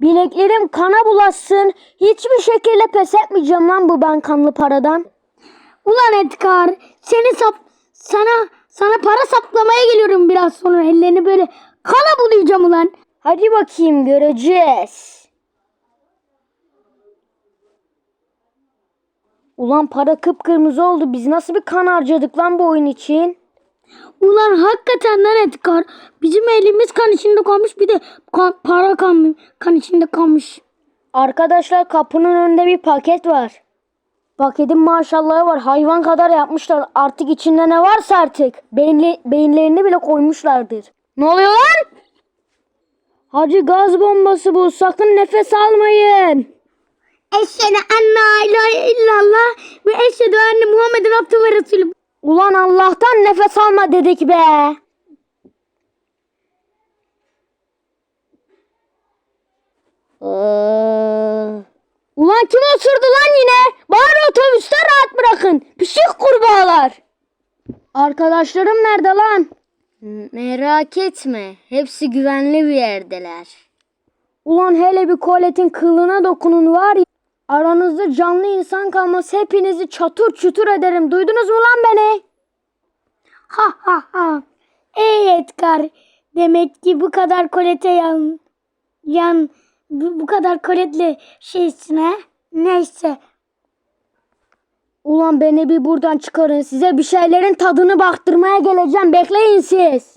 Bileklerim kana bulaşsın. Hiçbir şekilde pes etmeyeceğim lan bu ben kanlı paradan. Ulan Edgar seni sap sana sana para saplamaya geliyorum biraz sonra ellerini böyle kana bulayacağım ulan. Hadi bakayım göreceğiz. Ulan para kıpkırmızı oldu. Biz nasıl bir kan harcadık lan bu oyun için? Ulan hakikaten lan Edgar bizim elimiz kan içinde kalmış bir de kan- para kan, kan içinde kalmış. Arkadaşlar kapının önünde bir paket var. Paketin maşallahı var. Hayvan kadar yapmışlar. Artık içinde ne varsa artık. Beyinli, beyinlerini bile koymuşlardır. Ne oluyor lan? Hacı gaz bombası bu. Sakın nefes almayın. Eşhedü en la ilahe illallah ve eşhedü enne Muhammeden abdü ve resulü. Ulan Allah'tan nefes alma dedik be. Ee, Ulan kim osurdu lan yine? Bari otobüste rahat bırakın. Pişik kurbağalar. Arkadaşlarım nerede lan? Merak etme. Hepsi güvenli bir yerdeler. Ulan hele bir koletin kılına dokunun var ya. Aranızda canlı insan kalmaz. Hepinizi çatır çutur ederim. Duydunuz mu lan beni? Ha ha ha. Ey Edgar demek ki bu kadar kolete yan yan bu, bu kadar koletle şeysin ha. Neyse. Ulan beni bir buradan çıkarın. Size bir şeylerin tadını baktırmaya geleceğim. Bekleyin siz.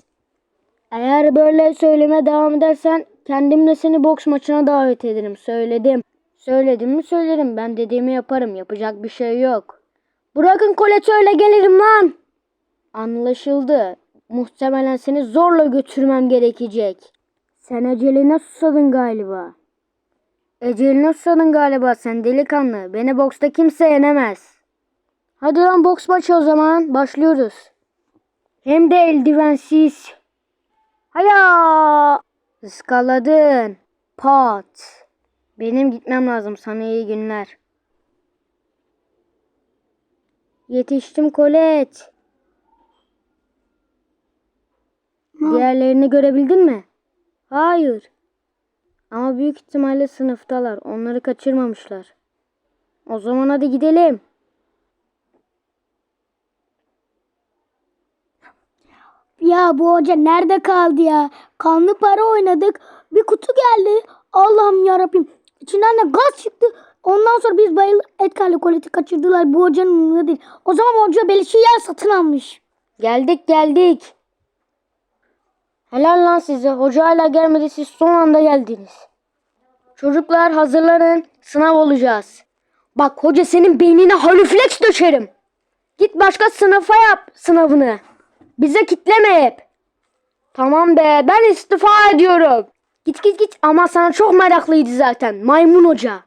Eğer böyle söyleme devam edersen kendimle seni boks maçına davet ederim. Söyledim. Söyledim mi söylerim. Ben dediğimi yaparım. Yapacak bir şey yok. Bırakın koleti öyle gelirim lan. Anlaşıldı. Muhtemelen seni zorla götürmem gerekecek. Sen eceline susadın galiba. Eceline susadın galiba sen delikanlı. Beni boksta kimse yenemez. Hadi lan boks maçı o zaman. Başlıyoruz. Hem de eldivensiz. Haya! Iskaladın. Pat. Benim gitmem lazım. Sana iyi günler. Yetiştim Kolet. Diğerlerini görebildin mi? Hayır. Ama büyük ihtimalle sınıftalar. Onları kaçırmamışlar. O zaman hadi gidelim. Ya bu hoca nerede kaldı ya? Kanlı para oynadık. Bir kutu geldi. Allah'ım ya Rabbim. İçinden de gaz çıktı. Ondan sonra biz bayıl Edgar'la koleti kaçırdılar. Bu hocanın umurunda değil. O zaman hoca beleşi yer satın almış. Geldik geldik. Helal lan size. Hoca hala gelmedi. Siz son anda geldiniz. Çocuklar hazırlanın. Sınav olacağız. Bak hoca senin beynine halüflex döşerim. Git başka sınıfa yap sınavını. Bize kitleme hep. Tamam be ben istifa ediyorum. Git git git ama sana çok meraklıydı zaten maymun hoca.